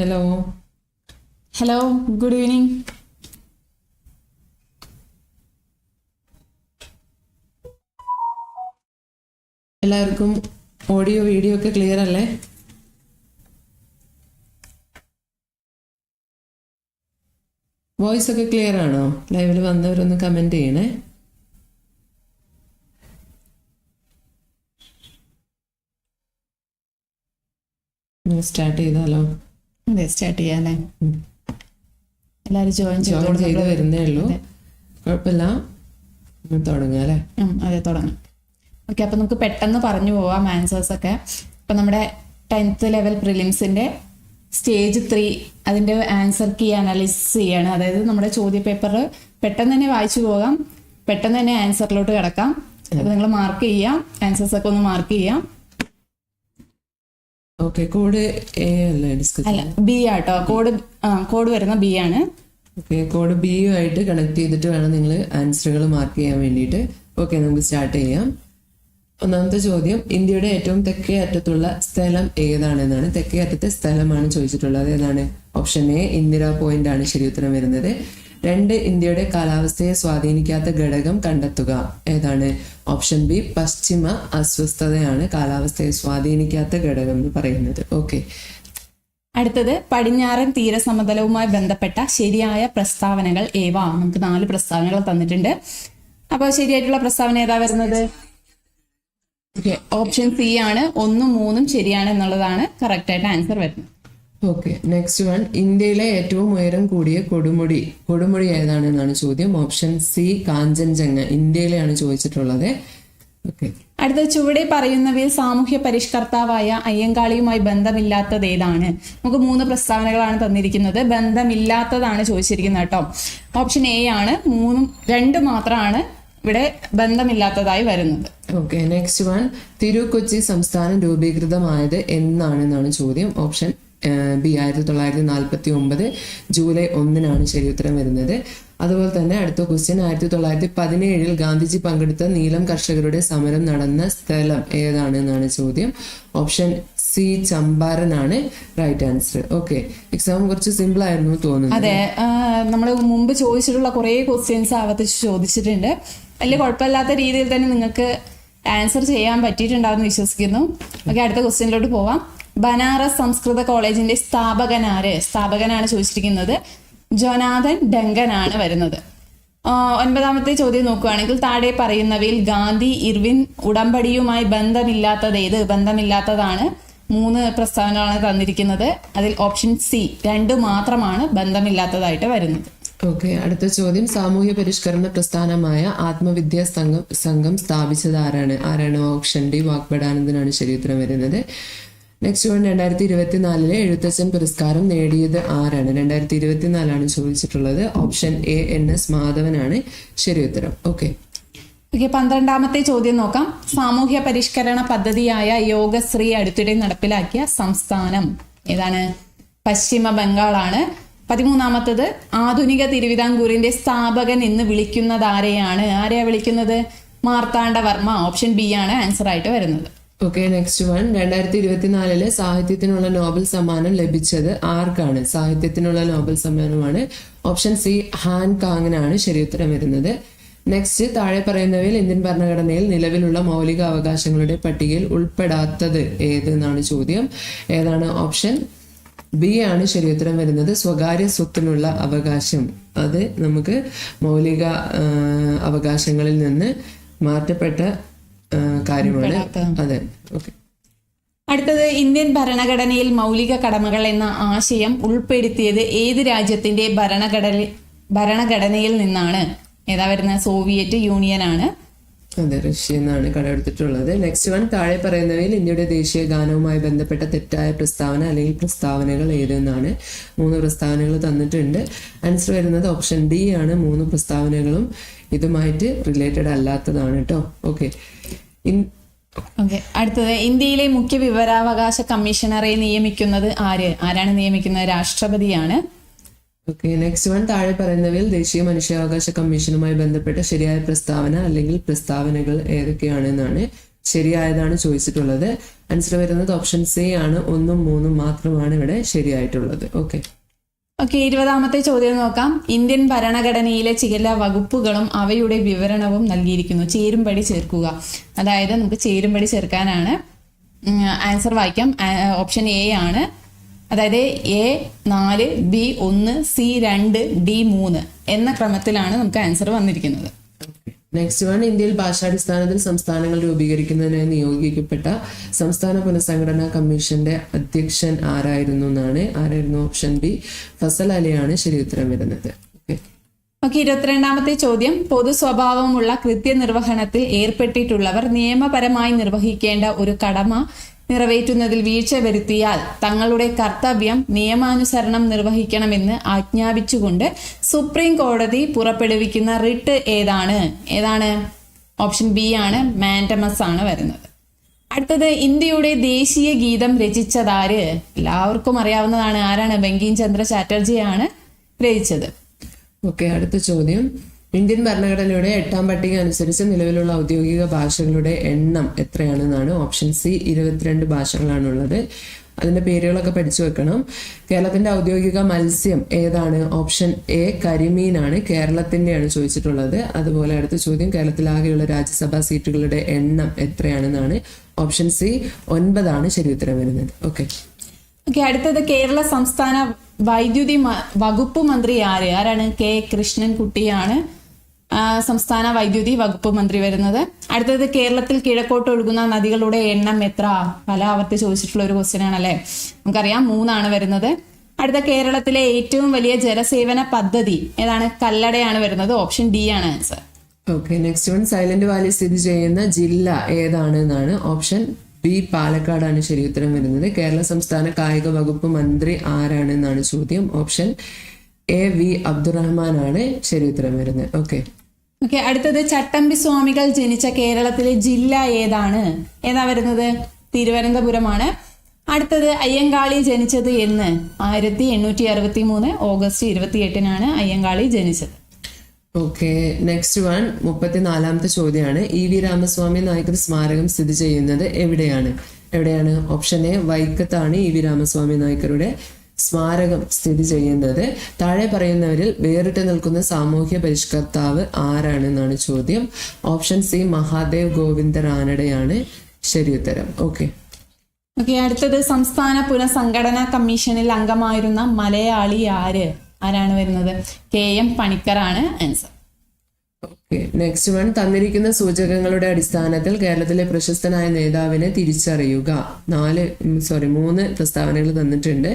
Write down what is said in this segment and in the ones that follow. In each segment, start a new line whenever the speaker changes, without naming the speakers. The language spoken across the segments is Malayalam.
ഹലോ
ഹലോ ഗുഡ് ഈവനിങ്
എല്ലാവർക്കും ഓഡിയോ വീഡിയോ ഒക്കെ ക്ലിയർ അല്ലേ? വോയിസ് ഒക്കെ ക്ലിയർ ആണോ? ലൈവിൽ വന്നവരൊന്ന് കമന്റ് ചെയ്യണേ. സ്റ്റാർട്ട് ചെയ്താലോ?
അതെ സ്റ്റാർട്ട് ചെയ്യാല്ലേ? എല്ലാവരും ജോയിൻ
ജോയിൻ ചെയ്ത് വരുന്നേ ഉള്ളൂ. കുഴപ്പമില്ല. ഉം, തുടങ്ങാം അല്ലേ?
അതെ തുടങ്ങാം. ഓക്കെ അപ്പൊ നമുക്ക് പെട്ടെന്ന് പറഞ്ഞു പോവാം ആൻസേഴ്സ് ഒക്കെ. ഇപ്പൊ നമ്മുടെ ടെൻത്ത് ലെവൽ പ്രിലിംസിന്റെ സ്റ്റേജ് ത്രീ അതിന്റെ ആൻസർ കീ അനാലിസിസ് ചെയ്യാണ്. അതായത് നമ്മുടെ ചോദ്യ പേപ്പർ പെട്ടെന്ന് തന്നെ വായിച്ചു പോകാം. പെട്ടെന്ന് തന്നെ ആൻസറിലോട്ട് കിടക്കാം. അപ്പൊ നിങ്ങൾ മാർക്ക് ചെയ്യാം. ആൻസേഴ്സ് ഒക്കെ ഒന്ന് മാർക്ക് ചെയ്യാം.
ഓക്കെ കോഡ് എ അല്ലേ ഡിസ്കസ്
അല്ല ബി ആട്ടോ? കോഡ് കോഡ് വരുന്ന ബി ആണ്.
ഓക്കെ കോഡ് ബി ആയിട്ട് കണക്ട് ചെയ്തിട്ട് വേണം നിങ്ങൾ ആൻസറുകൾ മാർക്ക് ചെയ്യാൻ വേണ്ടിയിട്ട്. ഓക്കെ നമുക്ക് സ്റ്റാർട്ട് ചെയ്യാം. ഒന്നാമത്തെ ചോദ്യം ഇന്ത്യയുടെ ഏറ്റവും തെക്കേ അറ്റത്തുള്ള സ്ഥലം ഏതാണെന്നാണ്? തെക്കേ അറ്റത്തെ സ്ഥലമാണ് ചോദിച്ചിട്ടുള്ളത്. ഏതാണ് ഓപ്ഷൻ എ ഇന്ദിരാ പോയിന്റ് ആണ് ശരി ഉത്തരം വരുന്നത്. രണ്ട് ഇന്ത്യയുടെ കാലാവസ്ഥയെ സ്വാധീനിക്കാത്ത ഘടകം കണ്ടെത്തുക. ഏതാണ്? ഓപ്ഷൻ ബി പശ്ചിമ അസ്വസ്ഥതയാണ് കാലാവസ്ഥയെ സ്വാധീനിക്കാത്ത ഘടകം എന്ന് പറയുന്നത്. ഓക്കെ.
അടുത്തത് പടിഞ്ഞാറൻ തീരസമതലവുമായി ബന്ധപ്പെട്ട ശരിയായ പ്രസ്താവനകൾ ഏവ? നമുക്ക് നാല് പ്രസ്താവനകൾ തന്നിട്ടുണ്ട്. അപ്പോൾ ശരിയായിട്ടുള്ള പ്രസ്താവന ഏതാ വരുന്നത്? ഓപ്ഷൻ സി ആണ്. ഒന്നും മൂന്നും ശരിയാണ് എന്നുള്ളതാണ് കറക്റ്റ് ആയിട്ട് ആൻസർ വരുന്നത്.
ഓക്കെ നെക്സ്റ്റ് വൺ ഇന്ത്യയിലെ ഏറ്റവും ഉയരം കൂടിയ കൊടുമുടി. കൊടുമുടി ഏതാണ് എന്നാണ് ചോദ്യം? Option C Kanchenjunga. ഇന്ത്യയിലെയാണ് ചോദിച്ചിട്ടുള്ളത്. ഓക്കെ
അടുത്ത ചുവടെ പറയുന്നവയിൽ സാമൂഹ്യ പരിഷ്കർത്താവായ അയ്യങ്കാളിയുമായി ബന്ധമില്ലാത്തത് ഏതാണ്? നമുക്ക് മൂന്ന് പ്രസ്താവനകളാണ് തന്നിരിക്കുന്നത്. ബന്ധമില്ലാത്തതാണ് ചോദിച്ചിരിക്കുന്നത് കേട്ടോ. ഓപ്ഷൻ എ ആണ്. മൂന്നും രണ്ട് മാത്രമാണ് ഇവിടെ ബന്ധമില്ലാത്തതായി വരുന്നത്.
ഓക്കെ നെക്സ്റ്റ് വൺ തിരുക്കൊച്ചി സംസ്ഥാനം രൂപീകൃതമായത് എന്നാണെന്നാണ് ചോദ്യം. ഓപ്ഷൻ ബി ആയിരത്തി തൊള്ളായിരത്തി നാൽപ്പത്തി ഒമ്പത് ജൂലൈ ഒന്നിനാണ് ശരി ഉത്തരം വരുന്നത്. അതുപോലെ തന്നെ അടുത്ത ക്വസ്റ്റ്യൻ ആയിരത്തി തൊള്ളായിരത്തി പതിനേഴിൽ ഗാന്ധിജി പങ്കെടുത്ത നീലം കർഷകരുടെ സമരം നടന്ന സ്ഥലം ഏതാണ് എന്നാണ് ചോദ്യം. ഓപ്ഷൻ സി ചമ്പാരൻ ആണ് റൈറ്റ് ആൻസർ ഓക്കെ എക്സാം കുറച്ച് സിമ്പിൾ ആയിരുന്നു തോന്നുന്നു
അതെ നമ്മൾ മുമ്പ് ചോദിച്ചിട്ടുള്ള കുറേ ക്വസ്റ്റ്യൻസ് ആവർത്തിച്ച് ചോദിച്ചിട്ടുണ്ട്. വലിയ കുഴപ്പമില്ലാത്ത രീതിയിൽ തന്നെ നിങ്ങൾക്ക് ആൻസർ ചെയ്യാൻ പറ്റിയിട്ടുണ്ടാവുമെന്ന് വിശ്വസിക്കുന്നു. ഓക്കെ അടുത്ത ക്വസ്റ്റ്യനിലോട്ട് പോവാം. ബനാറസ് സംസ്കൃത കോളേജിന്റെ സ്ഥാപകനാര്? സ്ഥാപകനാണ് ചോദിച്ചിരിക്കുന്നത്. ജോനാഥൻ ഡങ്കൻ ആണ് വരുന്നത് ഒൻപതാമത്തെ ചോദ്യം നോക്കുകയാണെങ്കിൽ താഴെ പറയുന്നവയിൽ ഗാന്ധി ഇർവിൻ ഉടമ്പടിയുമായി ബന്ധമില്ലാത്തത് ഏത്? ബന്ധമില്ലാത്തതാണ്. മൂന്ന് പ്രസ്താവനകളാണ് തന്നിരിക്കുന്നത്. അതിൽ ഓപ്ഷൻ സി രണ്ട് മാത്രമാണ് ബന്ധമില്ലാത്തതായിട്ട് വരുന്നത്.
ഓക്കെ അടുത്ത ചോദ്യം. സാമൂഹ്യ പരിഷ്കരണ പ്രസ്ഥാനമായ ആത്മവിദ്യാ സംഘം സംഘം സ്ഥാപിച്ചത് ആരാണ്? ആരാണ്? ഓപ്ഷൻ ഡി വാഗ്ബടാനന്ദനാണ് ശരി ഉത്തരം വരുന്നത്. നെക്സ്റ്റ് വൺ രണ്ടായിരത്തി ഇരുപത്തിനാലിലെ എഴുത്തച്ഛൻ പുരസ്കാരം നേടിയത് ആരാണ്? രണ്ടായിരത്തി ഇരുപത്തിനാലാണ് ചോദിച്ചിട്ടുള്ളത്. ഓപ്ഷൻ എ എൻ എസ് മാധവനാണ്. ശരി ഉത്തരം. ഓക്കെ.
പന്ത്രണ്ടാമത്തെ ചോദ്യം നോക്കാം. സാമൂഹ്യ പരിഷ്കരണ പദ്ധതിയായ യോഗശ്രീ അടുത്തിടെ നടപ്പിലാക്കിയ സംസ്ഥാനം ഏതാണ്? പശ്ചിമ ബംഗാളാണ്. പതിമൂന്നാമത്തത് ആധുനിക തിരുവിതാംകൂറിന്റെ സ്ഥാപകൻ എന്ന് വിളിക്കുന്നത് ആരെയാണ്? ആരെയാ വിളിക്കുന്നത്? മാർത്താണ്ഡവർമ്മ ഓപ്ഷൻ ബി ആണ് ആൻസർ ആയിട്ട് വരുന്നത്.
ഓക്കെ നെക്സ്റ്റ് വൺ രണ്ടായിരത്തി ഇരുപത്തിനാലിൽ സാഹിത്യത്തിനുള്ള നോബൽ സമ്മാനം ലഭിച്ചത് ആർക്കാണ്? സാഹിത്യത്തിനുള്ള നോബൽ സമ്മാനമാണ് ഓപ്ഷൻ സി ഹാൻ കാങ്ങിനാണ് ശരിയുത്തരം വരുന്നത്. നെക്സ്റ്റ് താഴെ പറയുന്നവയിൽ ഇന്ത്യൻ ഭരണഘടനയിൽ നിലവിലുള്ള മൗലിക അവകാശങ്ങളുടെ പട്ടികയിൽ ഉൾപ്പെടാത്തത് ഏത് എന്നാണ് ചോദ്യം. ഏതാണ് ഓപ്ഷൻ? ബി ആണ് ശരിയുത്തരം വരുന്നത്. സ്വകാര്യ സ്വത്തിനുള്ള അവകാശം. അത് നമുക്ക് മൗലിക അവകാശങ്ങളിൽ നിന്ന് മാറ്റപ്പെട്ട കാര്യമാണ്. അതെ. ഓക്കെ
അടുത്തത് ഇന്ത്യൻ ഭരണഘടനയിൽ മൗലിക കടമകൾ എന്ന ആശയം ഉൾപ്പെടുത്തിയത് ഏത് രാജ്യത്തിന്റെ ഭരണഘടന ഭരണഘടനയിൽ നിന്നാണ്? ഏതാ വരുന്ന? സോവിയറ്റ് യൂണിയൻ ആണ്.
അതെ റഷ്യ എന്നാണ് കടമെടുത്തിട്ടുള്ളത് നെക്സ്റ്റ് വൺ താഴെ പറയുന്നവയിൽ ഇന്ത്യയുടെ ദേശീയ ഗാനവുമായി ബന്ധപ്പെട്ട തെറ്റായ പ്രസ്താവന അല്ലെങ്കിൽ പ്രസ്താവനകൾ ഏതെന്നാണ് മൂന്ന് പ്രസ്താവനകൾ തന്നിട്ടുണ്ട്. ആൻസർ വരുന്നത് ഓപ്ഷൻ ഡി ആണ്. മൂന്ന് പ്രസ്താവനകളും ഇതുമായിട്ട് റിലേറ്റഡ് അല്ലാത്തതാണ് കേട്ടോ ഓക്കെ
ഓക്കെ അടുത്തത് ഇന്ത്യയിലെ മുഖ്യ വിവരാവകാശ കമ്മീഷണറെ നിയമിക്കുന്നത് ആര്? ആരാണ് നിയമിക്കുന്നത് രാഷ്ട്രപതിയാണ്?
ഓക്കെ നെക്സ്റ്റ് വൺ താഴെ പറയുന്നവയിൽ ദേശീയ മനുഷ്യാവകാശ കമ്മീഷനുമായി ബന്ധപ്പെട്ട ശരിയായ പ്രസ്താവന അല്ലെങ്കിൽ പ്രസ്താവനകൾ ഏതൊക്കെയാണെന്നാണ് ശരിയായതാണ് ചോദിച്ചിട്ടുള്ളത്. ആൻസർ വരുന്നത് ഓപ്ഷൻ സി ആണ്. ഒന്നും മൂന്നും മാത്രമാണ് ഇവിടെ ശരിയായിട്ടുള്ളത്. ഓക്കെ
ഓക്കെ ഇരുപതാമത്തെ ചോദ്യം നോക്കാം. ഇന്ത്യൻ ഭരണഘടനയിലെ ചില വകുപ്പുകളും അവയുടെ വിവരണവും നൽകിയിരിക്കുന്നു. ചേരുംപടി ചേർക്കുക. അതായത് നമുക്ക് ചേരുംപടി ചേർക്കാനാണ്. ആൻസർ വായിക്കാം. ഓപ്ഷൻ എ ആണ്. അതായത് എ നാല് ബി ഒന്ന് സി രണ്ട് ഡി മൂന്ന് എന്ന ക്രമത്തിലാണ് നമുക്ക് ആൻസർ വന്നിരിക്കുന്നത്.
നെക്സ്റ്റ് വൺ ഇന്ത്യയിൽ ഭാഷാടിസ്ഥാനത്തിൽ സംസ്ഥാനങ്ങൾ രൂപീകരിക്കുന്നതിനായി നിയോഗിക്കപ്പെട്ട സംസ്ഥാന പുനഃസംഘടനാ കമ്മീഷന്റെ അധ്യക്ഷൻ ആരായിരുന്നു എന്നാണ്. ആരായിരുന്നു ഓപ്ഷൻ ബി? ഫസൽ അലിയാണ് ശരി ഉത്തരം വരുന്നത്. ഓക്കെ
ഇരുപത്തിരണ്ടാമത്തെ ചോദ്യം. പൊതു സ്വഭാവമുള്ള കൃത്യനിർവഹണത്തിൽ ഏർപ്പെട്ടിട്ടുള്ളവർ നിയമപരമായി നിർവഹിക്കേണ്ട ഒരു കടമ നിറവേറ്റുന്നതിൽ വീഴ്ച വരുത്തിയാൽ തങ്ങളുടെ കർത്തവ്യം നിയമാനുസരണം നിർവഹിക്കണമെന്ന് ആജ്ഞാപിച്ചുകൊണ്ട് സുപ്രീം കോടതി പുറപ്പെടുവിക്കുന്ന റിട്ട് ഏതാണ്? ഏതാണ്? ഓപ്ഷൻ ബി ആണ് മാൻഡമസ് ആണ് വരുന്നത്. അടുത്തത് ഇന്ത്യയുടെ ദേശീയ ഗീതം രചിച്ചതാര്? എല്ലാവർക്കും അറിയാവുന്നതാണ് ആരാണ്? ബങ്കിം ചന്ദ്ര ചാറ്റർജിയാണ് രചിച്ചത്.
ഓക്കെ അടുത്ത ചോദ്യം. ഇന്ത്യൻ ഭരണഘടനയുടെ എട്ടാം പട്ടിക അനുസരിച്ച് നിലവിലുള്ള ഔദ്യോഗിക ഭാഷകളുടെ എണ്ണം എത്രയാണെന്നാണ് ഓപ്ഷൻ സി ഇരുപത്തിരണ്ട് ഭാഷകളാണുള്ളത്. അതിന്റെ പേരുകളൊക്കെ പഠിച്ചു വെക്കണം. കേരളത്തിന്റെ ഔദ്യോഗിക മത്സ്യം ഏതാണ്? Option A കരിമീനാണ്. കേരളത്തിന്റെയാണ് ചോദിച്ചിട്ടുള്ളത്. അതുപോലെ അടുത്ത ചോദ്യം കേരളത്തിലാകെയുള്ള രാജ്യസഭാ സീറ്റുകളുടെ എണ്ണം എത്രയാണെന്നാണ് ഓപ്ഷൻ സി ഒൻപതാണ് ശരി ഉത്തരം വരുന്നത്. ഓക്കെ.
ഓക്കെ അടുത്തത് കേരള സംസ്ഥാന വൈദ്യുതി വകുപ്പ് മന്ത്രി ആര്? ആരാണ്? കെ കൃഷ്ണൻകുട്ടിയാണ്. സംസ്ഥാന വൈദ്യുതി വകുപ്പ് മന്ത്രി വരുന്നത്. അടുത്തത് കേരളത്തിൽ കിഴക്കോട്ട് ഒഴുകുന്ന നദികളുടെ എണ്ണം എത്ര? പല ആവർത്തി ചോദിച്ചിട്ടുള്ള ഒരു ക്വസ്റ്റ്യൻ ആണല്ലേ? നമുക്കറിയാം മൂന്നാണ് വരുന്നത്. അടുത്ത കേരളത്തിലെ ഏറ്റവും വലിയ ജലസേവന പദ്ധതി ഏതാണ്? കല്ലടയാണ് വരുന്നത് ഓപ്ഷൻ ഡി ആണ് answer
okay next one Silent Valley സ്ഥിതി ചെയ്യുന്ന ജില്ല ഏതാണ് എന്നാണ് ഓപ്ഷൻ ബി പാലക്കാടാണ് ശരി ഉത്തരം വരുന്നത്. കേരള സംസ്ഥാന കായിക വകുപ്പ് മന്ത്രി ആരാണ് എന്നാണ് ചോദ്യം. ഓപ്ഷൻ എ വി അബ്ദുറഹ്മാൻ ആണ് ശരി ഉത്തരം വരുന്നത്. ഓക്കെ
ഓക്കെ അടുത്തത് ചട്ടമ്പി സ്വാമികൾ ജനിച്ച കേരളത്തിലെ ജില്ല ഏതാണ്? ഏതാ വരുന്നത്? തിരുവനന്തപുരമാണ്. അടുത്തത് അയ്യങ്കാളി ജനിച്ചത് എന്ന്. ആയിരത്തി എണ്ണൂറ്റി അറുപത്തി മൂന്ന് ഓഗസ്റ്റ് ഇരുപത്തി എട്ടിനാണ് അയ്യങ്കാളി ജനിച്ചത്.
ഓക്കെ നെക്സ്റ്റ് വൺ മുപ്പത്തിനാലാമത്തെ ചോദ്യമാണ്. ഇ വി രാമസ്വാമി നായകർ സ്മാരകം സ്ഥിതി ചെയ്യുന്നത് എവിടെയാണ്? എവിടെയാണ്? ഓപ്ഷൻ എ വൈക്കത്താണ് ഇ വി രാമസ്വാമി നായ്ക്കരുടെ സ്മാരകം സ്ഥിതി ചെയ്യുന്നത്. താഴെ പറയുന്നവരിൽ വേറിട്ട് നിൽക്കുന്ന സാമൂഹ്യ പരിഷ്കർത്താവ് ആരാണെന്നാണ് ചോദ്യം. ഓപ്ഷൻ സി മഹാദേവ് ഗോവിന്ദ റാനഡയാണ് ശരി ഉത്തരം. ഓക്കെ.
ഓക്കെ അടുത്തത് സംസ്ഥാന പുനഃസംഘടനാ കമ്മീഷനിൽ അംഗമായിരുന്ന മലയാളി ആര്? ആരാണ് വരുന്നത്? കെ എം പണിക്കറാണ് ആൻസർ.
Okay next one. തന്നിരിക്കുന്ന സൂചകങ്ങളുടെ അടിസ്ഥാനത്തിൽ കേരളത്തിലെ പ്രശസ്തനായ നേതാവിനെ തിരിച്ചറിയുക. നാല് സോറി മൂന്ന് പ്രസ്താവനകൾ തന്നിട്ടുണ്ട്.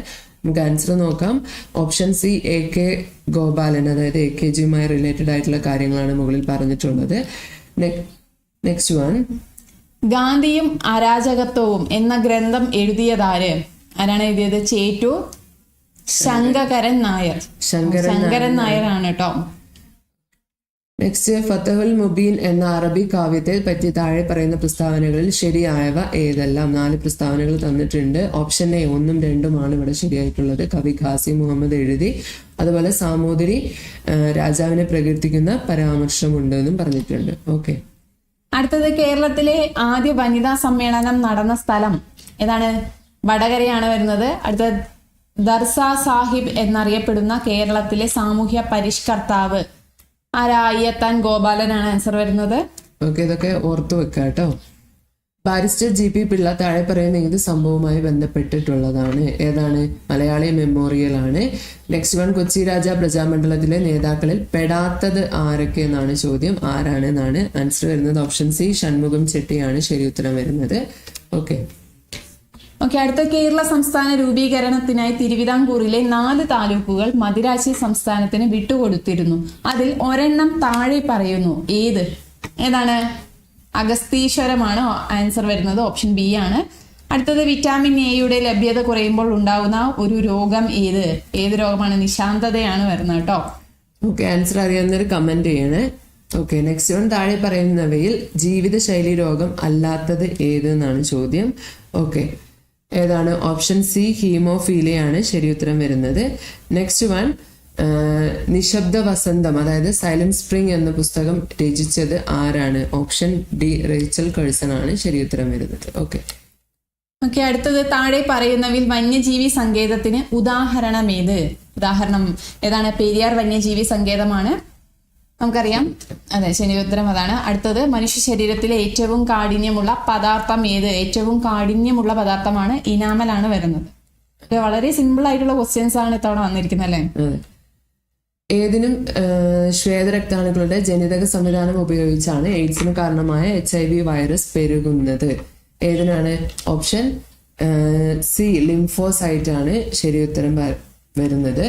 നമുക്ക് ആൻസർ നോക്കാം. Option C A K Gopalan അതായത് എ കെ ജിയുമായി റിലേറ്റഡ് ആയിട്ടുള്ള കാര്യങ്ങളാണ് മുകളിൽ പറഞ്ഞിട്ടുള്ളത്. നെക്സ്റ്റ് വൺ
ഗാന്ധിയും അരാജകത്വവും എന്ന ഗ്രന്ഥം എഴുതിയതാര്? ആരാണ് എഴുതിയത്? ചേറ്റു ശങ്കരൻ. നായർ.
ശങ്കരൻ
ശങ്കരൻ നായർ. ആണ് കേട്ടോ.
നെക്സ്റ്റ് ഫത്തഹുൽ മുബീൻ എന്ന അറബി കാവ്യത്തെ പറ്റി താഴെ പറയുന്ന പ്രസ്താവനകളിൽ ശരിയായവ ഏതെല്ലാം? നാല് പ്രസ്താവനകൾ തന്നിട്ടുണ്ട്. ഓപ്ഷൻ എ ഒന്നും രണ്ടുമാണ് ഇവിടെ ശരിയായിട്ടുള്ളത്. കവി ഖാസി മുഹമ്മദ് എഴുതി. അതുപോലെ സാമൂതിരി രാജാവിനെ പ്രകീർത്തിക്കുന്ന പരാമർശമുണ്ട് എന്നും പറഞ്ഞിട്ടുണ്ട്. ഓക്കെ.
അടുത്തത് കേരളത്തിലെ ആദ്യ വനിതാ സമ്മേളനം നടന്ന സ്ഥലം ഏതാണ്? വടകരയാണ് വരുന്നത്. അടുത്ത ദർസ സാഹിബ് എന്നറിയപ്പെടുന്ന കേരളത്തിലെ സാമൂഹ്യ പരിഷ്കർത്താവ് ആരാ അയ്യത്താൻ ഗോപാലനാണ് ആൻസർ വരുന്നത്?
ഓക്കെ ഇതൊക്കെ ഓർത്തു വെക്കുക കേട്ടോ. ബാരിസ്റ്റർ ജി പി പിള്ള താഴെ പറയുന്ന ഏത് സംഭവവുമായി ബന്ധപ്പെട്ടിട്ടുള്ളതാണ്? ഏതാണ്? മലയാളി മെമ്മോറിയൽ ആണ്. നെക്സ്റ്റ് വൺ കൊച്ചി രാജ പ്രജാമണ്ഡലത്തിലെ നേതാക്കളിൽ പെടാത്തത് ആരൊക്കെ എന്നാണ് ചോദ്യം. ആരാണ് എന്നാണ് ആൻസർ വരുന്നത്. ഓപ്ഷൻ സി ഷൺമുഖം ചെട്ടിയാണ് ശരി ഉത്തരം വരുന്നത്. ഓക്കെ
ഓക്കെ അടുത്ത കേരള സംസ്ഥാന രൂപീകരണത്തിനായി തിരുവിതാംകൂറിലെ നാല് താലൂക്കുകൾ മദിരാശി സംസ്ഥാനത്തിന് വിട്ടുകൊടുത്തിരുന്നു. അതിൽ ഒരെണ്ണം താഴെ പറയുന്നു. ഏത്? ഏതാണ്? അഗസ്തീശ്വരമാണ് ആൻസർ വരുന്നത്. ഓപ്ഷൻ ബി ആണ്. അടുത്തത് വിറ്റാമിൻ എയുടെ ലഭ്യത കുറയുമ്പോൾ ഉണ്ടാകുന്ന ഒരു രോഗം ഏത്? ഏത് രോഗമാണ്? നിശാന്തതയാണ് വരുന്നത് കേട്ടോ.
ഓക്കെ ആൻസർ അറിയാവുന്നവർ കമന്റ് ചെയ്യണേ. ഓക്കെ നെക്സ്റ്റ് വൺ താഴെ പറയുന്നവയിൽ ജീവിതശൈലി രോഗം അല്ലാത്തത് ഏത് എന്നാണ് ചോദ്യം. ഓക്കെ ഏതാണ്? ഓപ്ഷൻ സി ഹീമോഫീലിയാണ് ശരി ഉത്തരം വരുന്നത്. നെക്സ്റ്റ് വൺ നിശബ്ദ വസന്തം അതായത് സൈലന്റ് സ്പ്രിംഗ് എന്ന പുസ്തകം രചിച്ചത് ആരാണ്? ഓപ്ഷൻ ഡി റേച്ചൽ കഴ്സൺ ആണ് ശരി ഉത്തരം വരുന്നത്. ഓക്കെ
ഓക്കെ അടുത്തത് താഴെ പറയുന്നവയിൽ വന്യജീവി സങ്കേതത്തിന് ഉദാഹരണം ഏത് ഉദാഹരണം ഏതാണ്? പെരിയാർ വന്യജീവി സങ്കേതമാണ്. നമുക്കറിയാം. അതെ ശരി ഉത്തരം അതാണ്. അടുത്തത് മനുഷ്യ ശരീരത്തിലെ ഏറ്റവും കാഠിന്യമുള്ള പദാർത്ഥം ഏത്? ഏറ്റവും കാഠിന്യമുള്ള പദാർത്ഥമാണ് ഇനാമലാണ് വരുന്നത്. വളരെ സിമ്പിൾ ആയിട്ടുള്ള ക്വസ്റ്റ്യൻസ് ആണ് ഇത്തവണ വന്നിരിക്കുന്നത് അല്ലേ?
ഏതിനും ശ്വേതരക്താണുക്കളുടെ ജനിതക സംവിധാനം ഉപയോഗിച്ചാണ് എയ്ഡ്സിന് കാരണമായ എച്ച് ഐ വി വൈറസ് പെരുകുന്നത്. ഏതിനാണ്? ഓപ്ഷൻ സി ലിംഫോസൈറ്റ് ആണ് ശരി ഉത്തരം വരുന്നത്.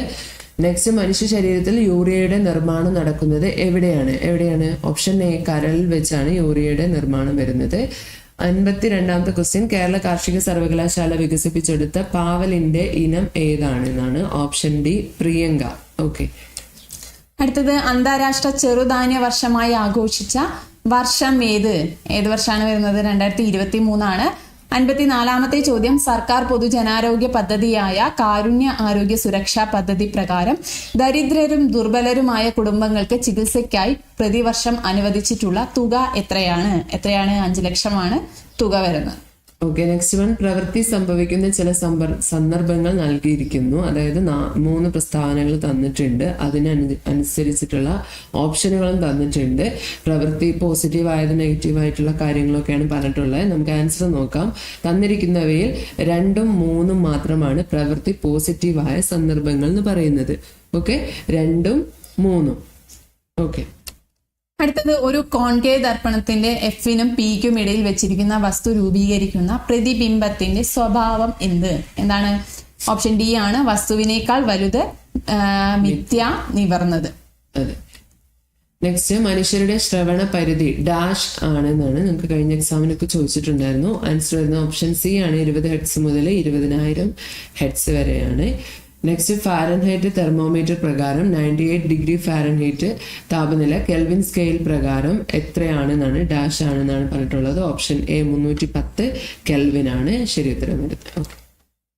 നെക്സ്റ്റ് മനുഷ്യ ശരീരത്തിൽ യൂറിയയുടെ നിർമ്മാണം നടക്കുന്നത് എവിടെയാണ്? എവിടെയാണ്? ഓപ്ഷൻ എ കരളിൽ വെച്ചാണ് യൂറിയയുടെ നിർമ്മാണം വരുന്നത്. അൻപത്തി രണ്ടാമത്തെ ക്വസ്റ്റ്യൻ കേരള കാർഷിക സർവകലാശാല വികസിപ്പിച്ചെടുത്ത പാവലിന്റെ ഇനം ഏതാണെന്നാണ് ഓപ്ഷൻ ഡി പ്രിയങ്ക. ഓക്കെ
അടുത്തത് അന്താരാഷ്ട്ര ചെറുധാന്യ വർഷമായി ആഘോഷിച്ച വർഷം ഏത്? ഏത് വർഷമാണ് വരുന്നത്? രണ്ടായിരത്തി ഇരുപത്തി മൂന്നാണ് അൻപത്തിനാലാമത്തെ ചോദ്യം. സർക്കാർ പൊതുജനാരോഗ്യ പദ്ധതിയായ കാരുണ്യ ആരോഗ്യ സുരക്ഷാ പദ്ധതി പ്രകാരം ദരിദ്രരും ദുർബലരുമായ കുടുംബങ്ങൾക്ക് ചികിത്സയ്ക്കായി പ്രതിവർഷം അനുവദിച്ചിട്ടുള്ള തുക എത്രയാണ്? എത്രയാണ്? അഞ്ചു ലക്ഷമാണ് തുക വരുന്നത്.
ഓക്കെ നെക്സ്റ്റ് വൺ പ്രവൃത്തി സംഭവിക്കുന്ന ചില സന്ദർഭങ്ങൾ നൽകിയിരിക്കുന്നു. അതായത് മൂന്ന് പ്രസ്താവനകൾ തന്നിട്ടുണ്ട്. അതിന് അനു- അനുസരിച്ചിട്ടുള്ള ഓപ്ഷനുകളും തന്നിട്ടുണ്ട്. പ്രവൃത്തി പോസിറ്റീവ് ആയത് നെഗറ്റീവ് ആയിട്ടുള്ള കാര്യങ്ങളൊക്കെയാണ് പറഞ്ഞിട്ടുള്ളത്. നമുക്ക് ആൻസർ നോക്കാം. തന്നിരിക്കുന്നവയിൽ രണ്ടും മൂന്നും മാത്രമാണ് പ്രവൃത്തി പോസിറ്റീവായ സന്ദർഭങ്ങൾ എന്ന് പറയുന്നത്. ഓക്കെ രണ്ടും മൂന്നും. ഓക്കെ
അടുത്തത് ഒരു കോൺകേവ് ദർപ്പണത്തിന്റെ എഫിനും പിക്കും ഇടയിൽ വെച്ചിരിക്കുന്ന വസ്തു രൂപീകരിക്കുന്ന പ്രതിബിംബത്തിന്റെ സ്വഭാവം എന്ത്? എന്താണ്? ഓപ്ഷൻ ഡി ആണ് വസ്തുവിനേക്കാൾ വലുത് മിഥ്യ നിവർന്നത്.
നെക്സ്റ്റ് മനുഷ്യരുടെ ശ്രവണ പരിധി ഡാഷ് ആണെന്നാണ് നമുക്ക് കഴിഞ്ഞ എക്സാമിനൊക്കെ ചോദിച്ചിട്ടുണ്ടായിരുന്നു. ആൻസർ വരുന്ന ഓപ്ഷൻ സി ആണ് ഇരുപത് ഹെഡ്സ് മുതൽ ഇരുപതിനായിരം ഹെഡ്സ് വരെയാണ്. നെക്സ്റ്റ് ഫാരൻഹൈറ്റ് തെർമോമീറ്റർ പ്രകാരം നയന്റി എയ്റ്റ് ഡിഗ്രി ഫാരൻഹൈറ്റ് താപനില കെൽവിൻ സ്കെയിൽ പ്രകാരം എത്രയാണെന്നാണ് ഡാഷ് ആണെന്നാണ് പറഞ്ഞിട്ടുള്ളത്. ഓപ്ഷൻ എ മുന്നൂറ്റി പത്ത് കെൽവിൻ ആണ്. ശരി ഉത്തരം വരുന്നത്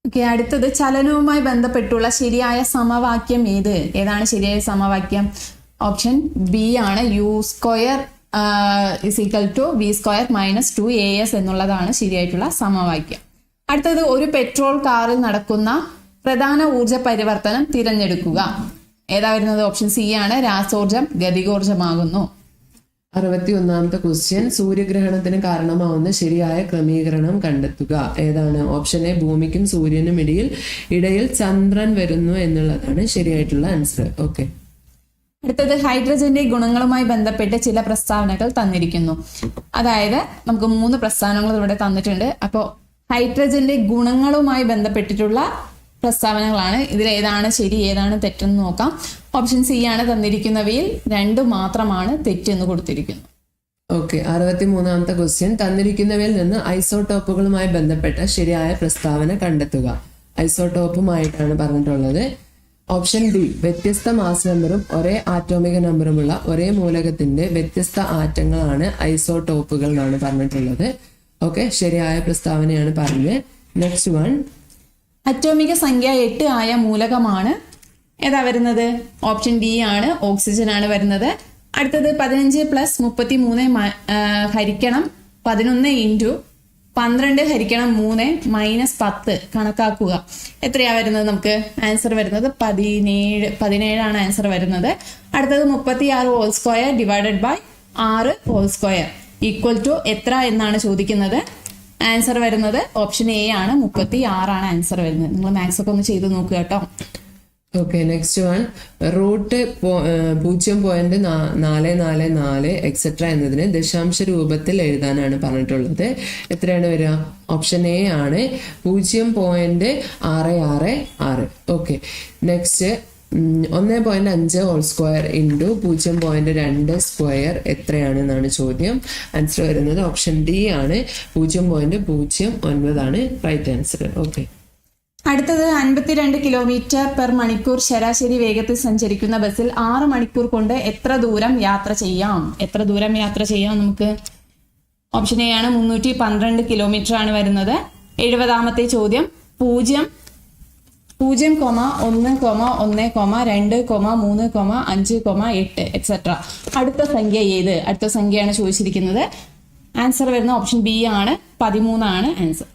ഓക്കെ
അടുത്തത് ചലനവുമായി ബന്ധപ്പെട്ടുള്ള ശരിയായ സമവാക്യം ഏത്? ഏതാണ് ശരിയായ സമവാക്യം? ഓപ്ഷൻ ബി ആണ് U square is equal to V square minus two A S എന്നുള്ളതാണ് ശരിയായിട്ടുള്ള സമവാക്യം. അടുത്തത് ഒരു പെട്രോൾ കാറിൽ നടക്കുന്ന പ്രധാന ഊർജ പരിവർത്തനം തിരഞ്ഞെടുക്കുക. ഏതാ വരുന്നത് ഓപ്ഷൻ സി ആണ്. രാസോർജം ഗതികോർജമാകുന്നു
അറുപത്തി ഒന്നാമത്തെ ക്വസ്റ്റ്യൻ സൂര്യഗ്രഹണത്തിന് കാരണമാവുന്ന ശരിയായ ക്രമീകരണം കണ്ടെത്തുക. ഏതാണ്? ഓപ്ഷൻ എ ഭൂമിക്കും സൂര്യനും ഇടയിൽ ഇടയിൽ ചന്ദ്രൻ വരുന്നു എന്നുള്ളതാണ് ശരിയായിട്ടുള്ള ആൻസർ ഓക്കെ
അടുത്തത് ഹൈഡ്രജന്റെ ഗുണങ്ങളുമായി ബന്ധപ്പെട്ട് ചില പ്രസ്താവനകൾ തന്നിരിക്കുന്നു. അതായത് നമുക്ക് മൂന്ന് പ്രസ്താവനകൾ ഇവിടെ തന്നിട്ടുണ്ട്. അപ്പോൾ ഹൈഡ്രജന്റെ ഗുണങ്ങളുമായി ബന്ധപ്പെട്ടിട്ടുള്ള പ്രസ്താവനകളാണ്. ഇതിൽ ഏതാണ് ശരി ഏതാണ് തെറ്റെന്ന് നോക്കാം. ഓപ്ഷൻ സി ആണ് തന്നിരിക്കുന്നവയിൽ രണ്ട് മാത്രമാണ് തെറ്റെന്ന് കൊടുത്തിരിക്കുന്നത്.
ഓക്കെ അറുപത്തി മൂന്നാമത്തെ ക്വസ്റ്റ്യൻ തന്നിരിക്കുന്നവയിൽ നിന്ന് ഐസോടോപ്പുകളുമായി ബന്ധപ്പെട്ട ശരിയായ പ്രസ്താവന കണ്ടെത്തുക. ഐസോടോപ്പുമായിട്ടാണ് പറഞ്ഞിട്ടുള്ളത്. ഓപ്ഷൻ ഡി വ്യത്യസ്ത മാസ് നമ്പറും ഒരേ ആറ്റോമിക നമ്പറുമുള്ള ഒരേ മൂലകത്തിന്റെ വ്യത്യസ്ത ആറ്റങ്ങളാണ് ഐസോടോപ്പുകൾ എന്നാണ് പറഞ്ഞിട്ടുള്ളത്. ഓക്കെ ശരിയായ പ്രസ്താവനയാണ് പറഞ്ഞത്. നെക്സ്റ്റ് വൺ
അറ്റോമിക സംഖ്യ എട്ട് ആയ മൂലകമാണ് ഏതാ വരുന്നത്? ഓപ്ഷൻ ഡി ആണ് ഓക്സിജൻ ആണ് വരുന്നത്. അടുത്തത് പതിനഞ്ച് പ്ലസ് മുപ്പത്തി മൂന്ന് ഹരിക്കണം പതിനൊന്ന് ഇന്റു പന്ത്രണ്ട് ഹരിക്കണം മൂന്ന് മൈനസ് പത്ത്. കണക്കാക്കുക. എത്രയാ വരുന്നത് നമുക്ക്? ആൻസർ വരുന്നത് പതിനേഴ് പതിനേഴാണ് ആൻസർ വരുന്നത്. അടുത്തത് മുപ്പത്തി ആറ് ഹോൾ സ്ക്വയർ ഡിവൈഡഡ് ബൈ ആറ് ഹോൾ സ്ക്വയർ. ഈക്വൽ ടു എത്ര എന്നാണ് ചോദിക്കുന്നത്? ആൻസർ വരുന്നത് ഓപ്ഷൻ എ ആണ്. മുപ്പത്തി ആറാണ് ആൻസർ വരുന്നത്. നിങ്ങൾ മാത്സ് ഒക്കെ ഒന്ന് ചെയ്ത് നോക്കുക കേട്ടോ.
ഓക്കെ നെക്സ്റ്റ് വൺ റൂട്ട് പൂജ്യം പോയിന്റ് നാല് നാല് നാല് എക്സെട്ര എന്നതിന് ദശാംശ രൂപത്തിൽ എഴുതാനാണ് പറഞ്ഞിട്ടുള്ളത്. എത്രയാണ് വരിക? ഓപ്ഷൻ എ ആണ്. പൂജ്യം പോയിന്റ് ആറ് ആറ് ആറ്. ഓക്കെ നെക്സ്റ്റ് ഒന്ന് പോയിന്റ് അഞ്ച് ഹോൾ സ്ക്വയർ ഇന്റു പൂജ്യം പോയിന്റ് രണ്ട് സ്ക്വയർ എത്രയാണെന്നാണ് ചോദ്യം. ആൻസർ വരുന്നത് ഓപ്ഷൻ ഡി ആണ്. പൂജ്യം പോയിന്റ് പൂജ്യം ഒൻപതാണ് റൈറ്റ് ആൻസർ ഓക്കെ
അടുത്തത് അൻപത്തിരണ്ട് കിലോമീറ്റർ പെർ മണിക്കൂർ ശരാശരി വേഗത്തിൽ സഞ്ചരിക്കുന്ന ബസ്സിൽ ആറ് മണിക്കൂർ കൊണ്ട് എത്ര ദൂരം യാത്ര ചെയ്യാം? എത്ര ദൂരം യാത്ര ചെയ്യാം നമുക്ക്? ഓപ്ഷൻ എ ആണ്. മുന്നൂറ്റി പന്ത്രണ്ട് കിലോമീറ്റർ ആണ് വരുന്നത്. എഴുപതാമത്തെ ചോദ്യം. പൂജ്യം പൂജ്യം കോമ ഒന്ന് കോമ ഒന്ന് കോമ രണ്ട് കോമ മൂന്ന് കോമ അഞ്ച് കോമ എട്ട് എക്സെട്ര അടുത്ത സംഖ്യ ഏത്? അടുത്ത സംഖ്യയാണ് ചോദിച്ചിരിക്കുന്നത്. ആൻസർ വരുന്ന ഓപ്ഷൻ ബി ആണ്. പതിമൂന്നാണ് ആൻസർ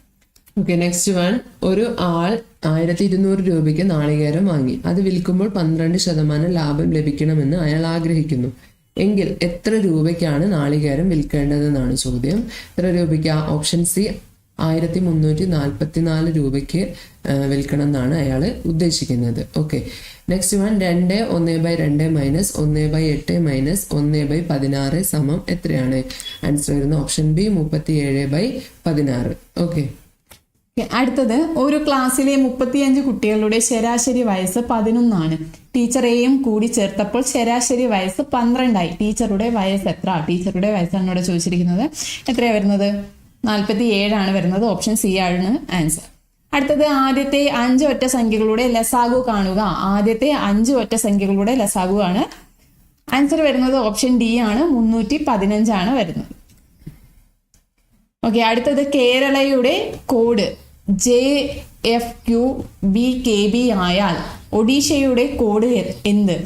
ഓക്കെ നെക്സ്റ്റ് വൺ ഒരു ആൾ ആയിരത്തി ഇരുന്നൂറ് രൂപയ്ക്ക് നാളികേരം വാങ്ങി. അത് വിൽക്കുമ്പോൾ പന്ത്രണ്ട് ശതമാനം ലാഭം ലഭിക്കണമെന്ന് അയാൾ ആഗ്രഹിക്കുന്നു. എങ്കിൽ എത്ര രൂപയ്ക്കാണ് നാളികേരം വിൽക്കേണ്ടതെന്നാണ് ചോദ്യം. എത്ര രൂപയ്ക്ക്? ഓപ്ഷൻ സി ആയിരത്തി മുന്നൂറ്റി നാൽപ്പത്തി നാല് രൂപയ്ക്ക് വിൽക്കണം എന്നാണ് അയാൾ ഉദ്ദേശിക്കുന്നത്. ഓക്കെ നെക്സ്റ്റ് വൺ രണ്ട് ഒന്ന് ബൈ രണ്ട് മൈനസ് ഒന്ന് ബൈ എട്ട് മൈനസ് ഒന്ന് ബൈ പതിനാറ് സമം എത്രയാണ്? ആൻസർ വരുന്ന ഓപ്ഷൻ ബി മുപ്പത്തി ഏഴ് ബൈ പതിനാറ്. ഓക്കെ
അടുത്തത് ഒരു ക്ലാസ്സിലെ മുപ്പത്തിയഞ്ച് കുട്ടികളുടെ ശരാശരി വയസ്സ് പതിനൊന്നാണ്. ടീച്ചർ എയും കൂടി ചേർത്തപ്പോൾ ശരാശരി വയസ്സ് പന്ത്രണ്ടായി. ടീച്ചറുടെ വയസ്സ് എത്ര? ടീച്ചറുടെ വയസ്സാണ് ഇവിടെ ചോദിച്ചിരിക്കുന്നത്. എത്രയാണ് വരുന്നത്? നാൽപ്പത്തി ഏഴാണ് വരുന്നത്. ഓപ്ഷൻ സി ആണ് ആൻസർ. അടുത്തത് ആദ്യത്തെ അഞ്ച് ഒറ്റ സംഖ്യകളുടെ ലസാഗു കാണുക. ആദ്യത്തെ അഞ്ച് ഒറ്റ സംഖ്യകളുടെ ലസാഗു ആണ്. ആൻസർ വരുന്നത് ഓപ്ഷൻ ഡി ആണ്. മുന്നൂറ്റി പതിനഞ്ചാണ് വരുന്നത്. ഓക്കെ അടുത്തത് കേരളയുടെ code. J F Q B K B ആയാൽ ഒഡീഷയുടെ കോഡ് എന്ത്?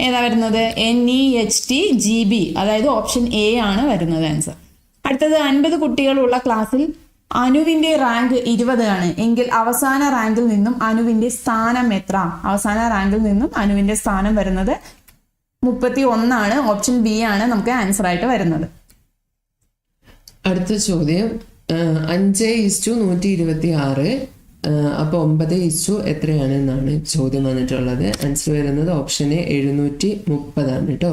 ഏതാ വരുന്നത്? N E H T G B. അതായത് ഓപ്ഷൻ എ ആണ് വരുന്നത് ആൻസർ. അടുത്തത് അൻപത് കുട്ടികളുള്ള ക്ലാസ്സിൽ അനുവിന്റെ റാങ്ക് ഇരുപത് ആണ് എങ്കിൽ അവസാന റാങ്കിൽ നിന്നും അനുവിന്റെ സ്ഥാനം എത്ര? അവസാന റാങ്കിൽ നിന്നും അനുവിന്റെ സ്ഥാനം വരുന്നത് മുപ്പത്തി ഒന്നാണ് ഓപ്ഷൻ ബി ആണ് നമുക്ക് ആൻസർ ആയിട്ട് വരുന്നത്.
അടുത്ത ചോദ്യം. അഞ്ച് ഇസ്റ്റു നൂറ്റി ഇരുപത്തി ആറ് അപ്പൊ ഒമ്പത് ഇസ്റ്റു എത്രയാണ് എന്നാണ് ചോദ്യം വന്നിട്ടുള്ളത്. ആൻസർ വരുന്നത് ഓപ്ഷൻ എ എഴുന്നൂറ്റി മുപ്പതാണ് കേട്ടോ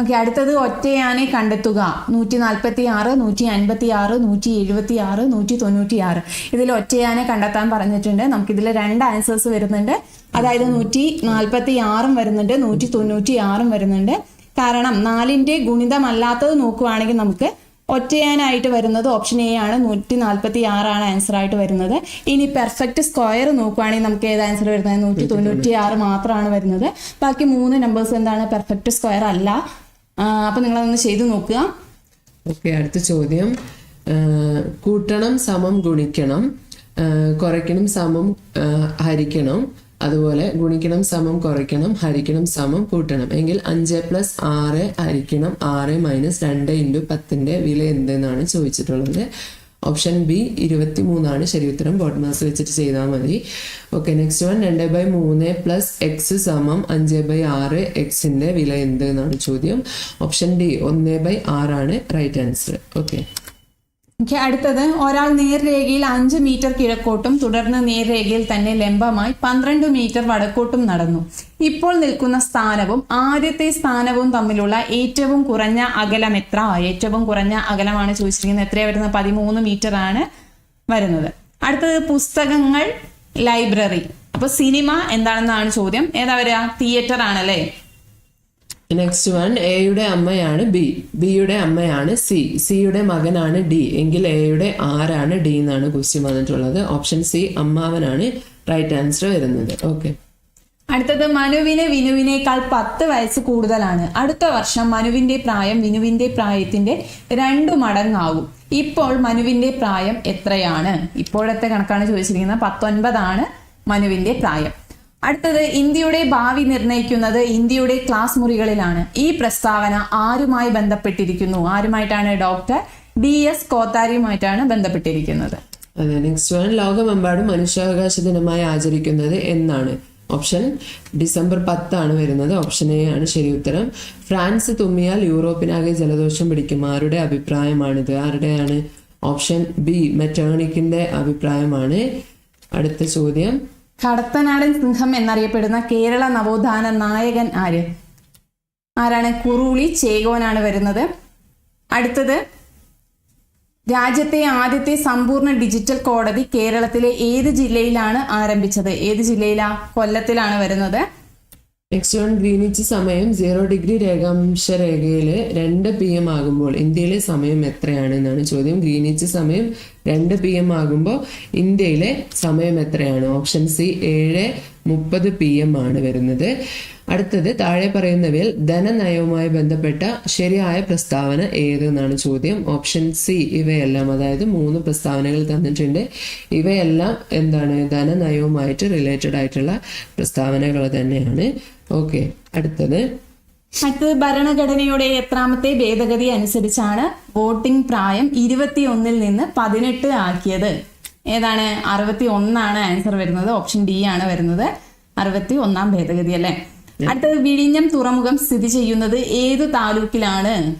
ഓക്കെ അടുത്തത് ഒറ്റയാനെ കണ്ടെത്തുക. നൂറ്റി നാൽപ്പത്തി ആറ് നൂറ്റി അൻപത്തി ആറ് നൂറ്റി എഴുപത്തി ആറ് നൂറ്റി തൊണ്ണൂറ്റി ആറ് ഇതിൽ ഒറ്റയാനെ കണ്ടെത്താൻ പറഞ്ഞിട്ടുണ്ട്. നമുക്ക് നമുക്കിതിൽ രണ്ട് ആൻസേഴ്സ് വരുന്നുണ്ട്. അതായത് നൂറ്റി നാൽപ്പത്തി ആറും വരുന്നുണ്ട് നൂറ്റി തൊണ്ണൂറ്റി ആറും വരുന്നുണ്ട്. കാരണം നാലിന്റെ ഗുണിതമല്ലാത്തത് നോക്കുവാണെങ്കിൽ നമുക്ക് ഒറ്റയാനായിട്ട് വരുന്നത് ഓപ്ഷൻ എ ആണ് നൂറ്റി നാൽപ്പത്തി ആറാണ് ആൻസർ ആയിട്ട് വരുന്നത്. ഇനി പെർഫെക്റ്റ് സ്ക്വയർ നോക്കുവാണെങ്കിൽ നമുക്ക് ഏത് ആൻസർ വരുന്നത്? നൂറ്റി തൊണ്ണൂറ്റി ആറ് മാത്രമാണ് വരുന്നത്. ബാക്കി മൂന്ന് നമ്പേഴ്സ് എന്താണ്? പെർഫെക്റ്റ് സ്ക്വയർ അല്ല. അപ്പൊ നിങ്ങളതൊന്ന് ചെയ്തു നോക്കുക.
ഓക്കെ അടുത്ത ചോദ്യം. കൂട്ടണം സമം ഗുണിക്കണം. കുറയ്ക്കണം സമം ഹരിക്കണം. അതുപോലെ ഗുണിക്കണം സമം കുറയ്ക്കണം ഹരിക്കണം സമം കൂട്ടണം. എങ്കിൽ അഞ്ച് പ്ലസ് ആറ് ഹരിക്കണം ആറ് മൈനസ് രണ്ട് ഇന്റു പത്തിന്റെ വില എന്തെന്നാണ് ചോദിച്ചിട്ടുള്ളത്. ഓപ്ഷൻ ബി ഇരുപത്തി മൂന്നാണ് ശരി ഉത്തരം ബോട്ട് മാസ് വെച്ചിട്ട് ചെയ്താൽ മതി. ഓക്കെ നെക്സ്റ്റ് വൺ രണ്ട് ബൈ മൂന്ന് പ്ലസ് എക്സ് സമം അഞ്ച് ബൈ ആറ് എക്സിന്റെ വില എന്ത് എന്നാണ് ചോദ്യം. ഓപ്ഷൻ ഡി ഒന്ന് ബൈ ആറാണ് റൈറ്റ് ആൻസർ ഓക്കെ
അടുത്തത് ഒരാൾ നേർരേഖയിൽ അഞ്ച് മീറ്റർ കിഴക്കോട്ടും തുടർന്ന് നേർരേഖയിൽ തന്നെ ലംബമായി പന്ത്രണ്ട് മീറ്റർ വടക്കോട്ടും നടന്നു. ഇപ്പോൾ നിൽക്കുന്ന സ്ഥാനവും ആദ്യത്തെ സ്ഥാനവും തമ്മിലുള്ള ഏറ്റവും കുറഞ്ഞ അകലം എത്ര? ഏറ്റവും കുറഞ്ഞ അകലമാണ് ചോദിച്ചിരിക്കുന്നത്. എത്രയാണ് വരുന്നത്? പതിമൂന്ന് മീറ്റർ ആണ് വരുന്നത്. അടുത്തത് പുസ്തകങ്ങൾ ലൈബ്രറി. അപ്പൊ സിനിമ എന്താണെന്നാണ് ചോദ്യം. ഏതാ വരിക? തിയേറ്റർ ആണല്ലേ?
നെക്സ്റ്റ് വൺ എയുടെ അമ്മയാണ് ബി ബിയുടെ അമ്മയാണ് സി സിയുടെ മകനാണ് ഡി എങ്കിൽ എയുടെ ആരാണ് ഡി എന്നാണ് ക്വസ്റ്റ്യൻ വന്നിട്ടുള്ളത്. ഓപ്ഷൻ സി അമ്മാവനാണ് റൈറ്റ് ആൻസർ വരുന്നത്. ഓക്കെ
അടുത്തത് മനുവിന് വിനുവിനേക്കാൾ പത്ത് വയസ്സ് കൂടുതലാണ്. അടുത്ത വർഷം മനുവിന്റെ പ്രായം വിനുവിന്റെ പ്രായത്തിന്റെ രണ്ടു മടങ്ങാവും. ഇപ്പോൾ മനുവിന്റെ പ്രായം എത്രയാണ്? ഇപ്പോഴത്തെ കണക്കാണ് ചോദിച്ചിരിക്കുന്നത്. പത്തൊൻപതാണ് മനുവിന്റെ പ്രായം. അടുത്തത് ഇന്ത്യയുടെ ഭാവി നിർണയിക്കുന്നത് ഇന്ത്യയുടെ ക്ലാസ് മുറികളിലാണ്. ഈ പ്രസ്താവന ആരുമായി ബന്ധപ്പെട്ടിരിക്കുന്നു? ആരുമായിട്ടാണ് ഡോക്ടർ ഡി എസ് കോത്താരിയുമായിട്ടാണ് ബന്ധപ്പെട്ടിരിക്കുന്നത്?
അതെ നെക്സ്റ്റ് വൺ ലോകമെമ്പാടും മനുഷ്യാവകാശ ദിനമായി ആചരിക്കുന്നത് എന്നാണ്. ഓപ്ഷൻ ഡിസംബർ പത്താണ് വരുന്നത്. ഓപ്ഷൻ എ ആണ് ശരി ഉത്തരം. ഫ്രാൻസ് തുമ്മിയാൽ യൂറോപ്പിനാകെ ജലദോഷം പിടിക്കും. ആരുടെ അഭിപ്രായമാണിത്? ആരുടെയാണ്? ഓപ്ഷൻ ബി മെറ്റേണിക്കിന്റെ അഭിപ്രായമാണ്. അടുത്ത ചോദ്യം.
കടത്തനാടൻ സിംഹം എന്നറിയപ്പെടുന്ന കേരള നവോത്ഥാന നായകൻ ആര്? ആരാണ്? കുറുളി ചേകോനാണ് വരുന്നത്. അടുത്തത് രാജ്യത്തെ ആദ്യത്തെ സമ്പൂർണ ഡിജിറ്റൽ കോടതി കേരളത്തിലെ ഏത് ജില്ലയിലാണ് ആരംഭിച്ചത്? ഏത് ജില്ലയിലാ? കൊല്ലത്തിലാണ് വരുന്നത്.
വൺ ഗ്രീനിച്ച് സമയം സീറോ ഡിഗ്രി രേഖാംശ രേഖയിൽ രണ്ട് പി എം ആകുമ്പോൾ ഇന്ത്യയിലെ സമയം എത്രയാണ് എന്നാണ് ചോദ്യം. ഗ്രീനിച്ച് സമയം രണ്ട് പി എം ആകുമ്പോൾ ഇന്ത്യയിലെ സമയം എത്രയാണ്? ഓപ്ഷൻ സി ഏഴ് മുപ്പത് പി എം ആണ് വരുന്നത്. അടുത്തത് താഴെ പറയുന്നവയിൽ ധനനയവുമായി ബന്ധപ്പെട്ട ശരിയായ പ്രസ്താവന ഏതെന്നാണ് ചോദ്യം. ഓപ്ഷൻ സി ഇവയെല്ലാം അതായത് മൂന്ന് പ്രസ്താവനകൾ തന്നിട്ടുണ്ട്. ഇവയെല്ലാം എന്താണ്? ധനനയവുമായിട്ട് റിലേറ്റഡ് ആയിട്ടുള്ള പ്രസ്താവനകൾ തന്നെയാണ്. ഓക്കെ അടുത്തത്.
മറ്റ് ഭരണഘടനയുടെ എത്രാമത്തെ ഭേദഗതി അനുസരിച്ചാണ് വോട്ടിംഗ് പ്രായം ഇരുപത്തിയൊന്നിൽ നിന്ന് പതിനെട്ട് ആക്കിയത്. ഏതാണ്? അറുപത്തി ഒന്നാണ് ആൻസർ വരുന്നത്. ഓപ്ഷൻ ഡി ആണ് വരുന്നത്. അറുപത്തി ഒന്നാം ഭേദഗതി അല്ലേ? അടുത്തത് വിഴിഞ്ഞം തുറമുഖം സ്ഥിതി ചെയ്യുന്നത് ഏത് താലൂക്കിലാണ്?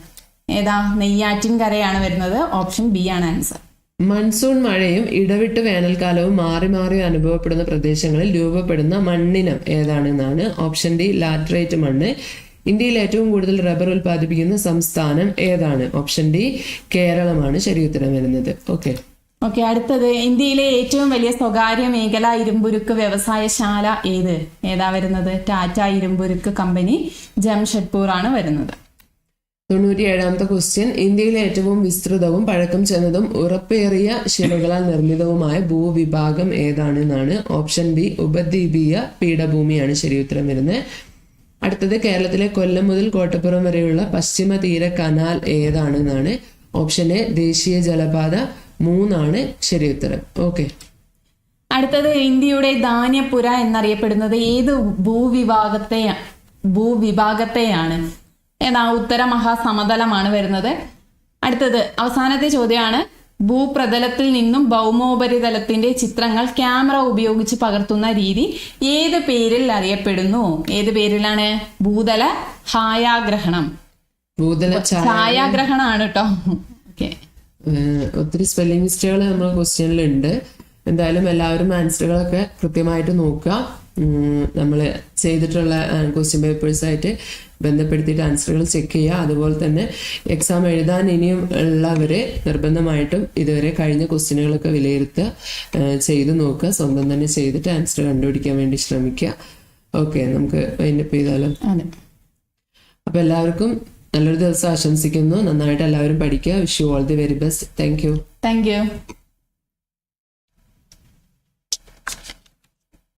ഏതാ? നെയ്യാറ്റിൻകരയാണ് വരുന്നത്. ഓപ്ഷൻ ബി ആണ് ആൻസർ.
മൺസൂൺ മഴയും ഇടവിട്ട് വേനൽക്കാലവും മാറി മാറി അനുഭവപ്പെടുന്ന പ്രദേശങ്ങളിൽ രൂപപ്പെടുന്ന മണ്ണിനം ഏതാണെന്നാണ് ഓപ്ഷൻ ഡി. ലാറ്ററേറ്റ് മണ്ണ്. ഇന്ത്യയിൽ ഏറ്റവും കൂടുതൽ റബ്ബർ ഉൽപ്പാദിപ്പിക്കുന്ന സംസ്ഥാനം ഏതാണ്? Option D. കേരളമാണ്. ശരി ഉത്തരം വരുന്നത്. ഓക്കെ.
ഓക്കെ അടുത്തത്. ഇന്ത്യയിലെ ഏറ്റവും വലിയ സ്വകാര്യ മേഖല ഇരുമ്പുരുക്ക് വ്യവസായശാല ഏത്? ഏതാ വരുന്നത്? ടാറ്റ ഇരുമ്പുരുക്ക് കമ്പനി ജംഷഡ്പൂർ ആണ് വരുന്നത്.
തൊണ്ണൂറ്റി ഏഴാമത്തെ ക്വസ്റ്റ്യൻ. ഇന്ത്യയിലെ ഏറ്റവും വിസ്തൃതവും പഴക്കം ചെന്നതും ഉറപ്പേറിയ ശിലകളാൽ നിർമ്മിതവുമായ ഭൂവിഭാഗം ഏതാണെന്നാണ് ഓപ്ഷൻ ബി. ഉപദ്വീപീയ പീഠഭൂമിയാണ് ശരി ഉത്തരം വരുന്നത്. അടുത്തത് കേരളത്തിലെ കൊല്ലം മുതൽ കോട്ടപ്പുറം വരെയുള്ള പശ്ചിമ തീര കനാൽ ഏതാണെന്നാണ് ഓപ്ഷൻ എ. ദേശീയ ജലപാത. മൂന്നാണ് ശരി ഉത്തരം ഓക്കെ.
അടുത്തത് ഇന്ത്യയുടെ ധാന്യപുര എന്നറിയപ്പെടുന്നത് ഏത് ഭൂവിഭാഗത്തെ ഭൂവിഭാഗത്തെയാണ്? ഏതാ ഉത്തര മഹാസമതലമാണ് വരുന്നത്. അടുത്തത് അവസാനത്തെ ചോദ്യമാണ്. ഭൂപ്രതലത്തിൽ നിന്നും ഭൗമോപരിതലത്തിന്റെ ചിത്രങ്ങൾ ക്യാമറ ഉപയോഗിച്ച് പകർത്തുന്ന രീതി ഏത് പേരിൽ അറിയപ്പെടുന്നു? ഏത് പേരിലാണ്? ഭൂതല ഛായാഗ്രഹണം.
ഭൂതല
ഛായാഗ്രഹണമാണ് കേട്ടോ.
ഒത്തിരി സ്പെല്ലിംഗ് മിസ്റ്റേക്കുകൾ നമ്മുടെ ക്വസ്റ്റ്യനിലുണ്ട് എന്തായാലും എല്ലാവരും ആൻസറുകളൊക്കെ കൃത്യമായിട്ട് നോക്കുക. നമ്മൾ ചെയ്തിട്ടുള്ള ക്വസ്റ്റ്യൻ പേപ്പേഴ്സായിട്ട് ബന്ധപ്പെടുത്തിയിട്ട് ആൻസറുകൾ ചെക്ക് ചെയ്യുക. അതുപോലെ തന്നെ എക്സാം എഴുതാൻ ഇനിയും ഉള്ളവരെ നിർബന്ധമായിട്ടും ഇതുവരെ കഴിഞ്ഞ ക്വസ്റ്റ്യനുകളൊക്കെ വിലയിരുത്തുക. ചെയ്ത് നോക്കുക. സ്വന്തം തന്നെ ചെയ്തിട്ട് ആൻസർ കണ്ടുപിടിക്കാൻ വേണ്ടി ശ്രമിക്കുക. ഓക്കെ നമുക്ക് വൈൻഡപ്പ് ചെയ്താലോ?
അതെ.
അപ്പോൾ എല്ലാവർക്കും നല്ലൊരു ദിവസം ആശംസിക്കുന്നു. നന്നായിട്ട് എല്ലാവരും പഠിക്കുക. Wish you all the very best thank you
thank you